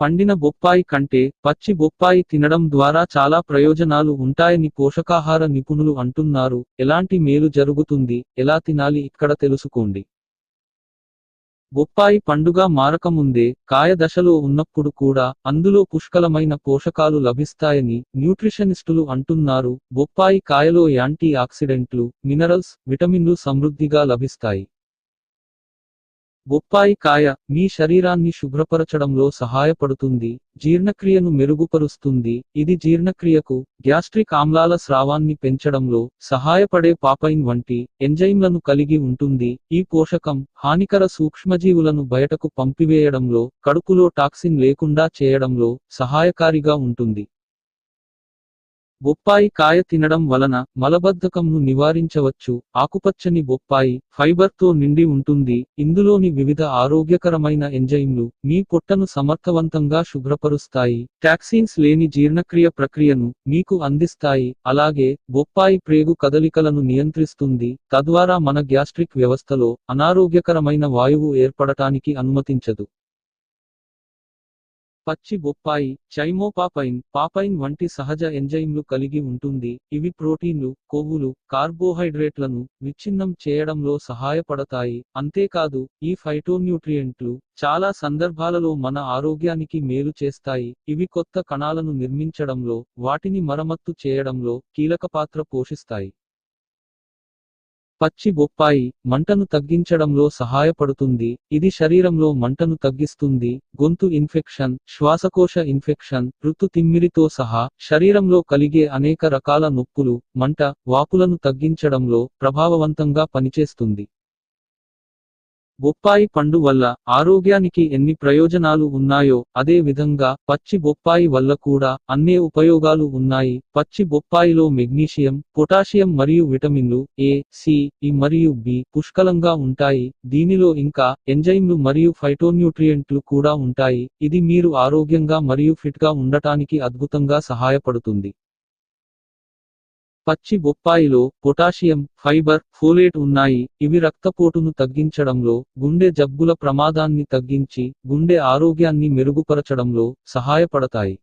పండిన బొప్పాయి కంటే పచ్చి బొప్పాయి తినడం ద్వారా చాలా ప్రయోజనాలు ఉంటాయని పోషకాహార నిపుణులు అంటున్నారు. ఎలాంటి మేలు జరుగుతుంది? ఎలా తినాలి? ఇక్కడ తెలుసుకోండి. బొప్పాయి పండుగ మారకముందే కాయ దశలో ఉన్నప్పుడు కూడా అందులో పుష్కలమైన పోషకాలు లభిస్తాయని న్యూట్రిషనిస్టులు అంటున్నారు. బొప్పాయి కాయలో యాంటీ ఆక్సిడెంట్లు మినరల్స్ విటమిన్లు సమృద్ధిగా లభిస్తాయి. బొప్పాయి కాయ మీ శరీరాన్ని శుభ్రపరచడంలో సహాయపడుతుంది జీర్ణక్రియను మెరుగుపరుస్తుంది. ఇది జీర్ణక్రియకు గ్యాస్ట్రిక్ ఆమ్లాల స్రావాన్ని పెంచడంలో సహాయపడే పాపైన్ వంటి ఎంజైమ్లను కలిగి ఉంటుంది. ఈ పోషకం హానికర సూక్ష్మజీవులను బయటకు పంపివేయడంలో కడుపులో టాక్సిన్ లేకుండా చేయడంలో సహాయకారిగా ఉంటుంది. బొప్పాయి కాయ తినడం వలన మలబద్ధకంను నివారించవచ్చు. ఆకుపచ్చని బొప్పాయి ఫైబర్తో నిండి ఉంటుంది. ఇందులోని వివిధ ఆరోగ్యకరమైన ఎంజైమ్లు మీ పొట్టను సమర్థవంతంగా శుభ్రపరుస్తాయి. టాక్సిన్స్ లేని జీర్ణక్రియ ప్రక్రియను మీకు అందిస్తాయి. అలాగే బొప్పాయి ప్రేగు కదలికలను నియంత్రిస్తుంది. తద్వారా మన గ్యాస్ట్రిక్ వ్యవస్థలో అనారోగ్యకరమైన వాయువు ఏర్పడటానికి అనుమతించదు. పచ్చి బొప్పాయి చైమోపాపైన్ పాపైన్ వంటి సహజ ఎంజైమ్లు కలిగి ఉంటుంది. ఇవి ప్రోటీన్లు కొవ్వులు కార్బోహైడ్రేట్లను విచ్ఛిన్నం చేయడంలో సహాయపడతాయి. అంతేకాదు ఈ ఫైటోన్యూట్రియంట్లు చాలా సందర్భాలలో మన ఆరోగ్యానికి మేలు చేస్తాయి. ఇవి కొత్త కణాలను నిర్మించడంలో వాటిని మరమ్మత్తు చేయడంలో కీలక పాత్ర పోషిస్తాయి. పచ్చి బొప్పాయి మంటను తగ్గించడంలో సహాయపడుతుంది. ఇది శరీరంలో మంటను తగ్గిస్తుంది. గొంతు ఇన్ఫెక్షన్ శ్వాసకోశ ఇన్ఫెక్షన్ ఋతు తిమ్మిరితో సహా శరీరంలో కలిగే అనేక రకాల నొప్పులు మంట వాపులను తగ్గించడంలో ప్రభావవంతంగా పనిచేస్తుంది. బొప్పాయి పండు వల్ల ఆరోగ్యానికి ఎన్ని ప్రయోజనాలు ఉన్నాయో అదే విధంగా పచ్చి బొప్పాయి వల్ల కూడా అన్నే ఉపయోగాలు ఉన్నాయి. పచ్చి బొప్పాయిలో మెగ్నీషియం పొటాషియం మరియు విటమిన్లు ఏ సి ఇ మరియు బి పుష్కలంగా ఉంటాయి. దీనిలో ఇంకా ఎంజైమ్లు మరియు ఫైటోన్యూట్రియంట్లు కూడా ఉంటాయి. ఇది మీరు ఆరోగ్యంగా మరియు ఫిట్గా ఉండటానికి అద్భుతంగా సహాయపడుతుంది. పచ్చి బొప్పాయిలో పొటాషియం ఫైబర్ ఫోలేట్ ఉన్నాయి. ఇవి రక్తపోటును తగ్గించడంలో గుండె జబ్బుల ప్రమాదాన్ని తగ్గించి గుండె ఆరోగ్యాన్ని మెరుగుపరచడంలో సహాయపడతాయి.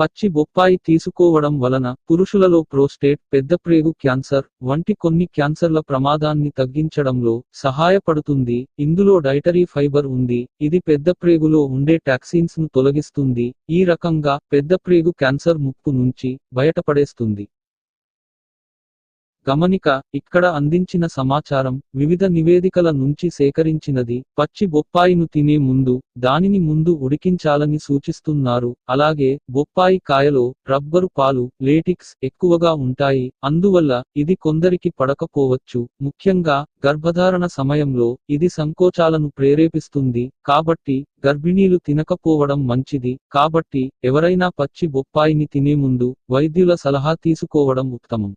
పచ్చి బొప్పాయి తీసుకోవడం వలన పురుషులలో ప్రోస్టేట్ పెద్దప్రేగు క్యాన్సర్ వంటి కొన్ని క్యాన్సర్ల ప్రమాదాన్ని తగ్గించడంలో సహాయపడుతుంది. ఇందులో డైటరీ ఫైబర్ ఉంది. ఇది పెద్దప్రేగులో ఉండే టాక్సిన్స్ను తొలగిస్తుంది. ఈ రకంగా పెద్దప్రేగు క్యాన్సర్ ముప్పు నుంచి బయటపడేస్తుంది. గమనిక ఇక్కడ అందించిన సమాచారం వివిధ నివేదికల నుంచి సేకరించినది. పచ్చి బొప్పాయిను తినే ముందు దానిని ముందు ఉడికించాలని సూచిస్తున్నారు. అలాగే బొప్పాయి కాయలో రబ్బరు పాలు లేటిక్స్ ఎక్కువగా ఉంటాయి. అందువల్ల ఇది కొందరికి పడకపోవచ్చు. ముఖ్యంగా గర్భధారణ సమయంలో ఇది సంకోచాలను ప్రేరేపిస్తుంది. కాబట్టి గర్భిణీలు తినకపోవడం మంచిది. కాబట్టి ఎవరైనా పచ్చి బొప్పాయిని తినే ముందు వైద్యుల సలహా తీసుకోవడం ఉత్తమం.